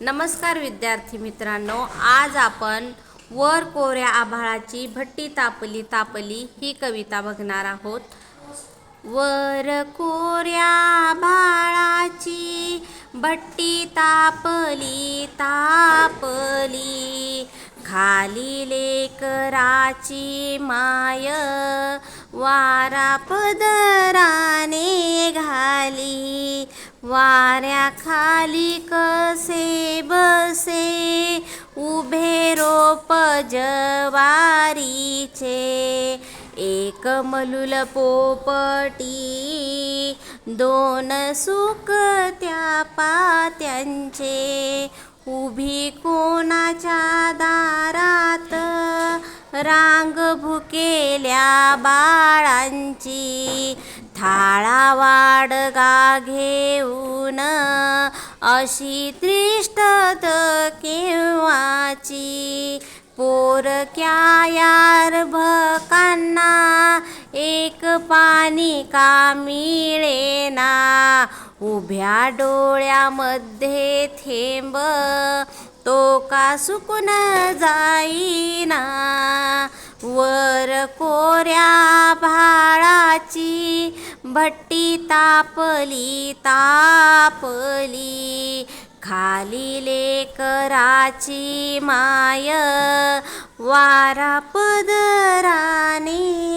नमस्कार विद्यार्थी मित्रांनो आज आपण वर कोऱ्या आभाळाची भट्टी तापली तापली ही कविता बघणार आहोत. वर कोऱ्या आभाळाची भट्टी तापली तापली. खाली लेकराची माय वारा पदराने घाली. वाऱ्याखाली कसे बसे उभे रोप जवारीचे. एक मलुल पोपटी दोन सुकत्या पात्यांचे. उभी कोणाच्या दारात रांग भुकेल्या बाळांची. थाळा वाडगा घेऊन अशी त्रिष्टत केव्हाची पोरक्या यार भकांना एक पाणी का मिळेना. उभ्या डोळ्यामध्ये थेंब तो का सुकून जाईना. वर कोऱ्या भा भट्टी तापली तापली. खाली लेकराची माय वारा पदराने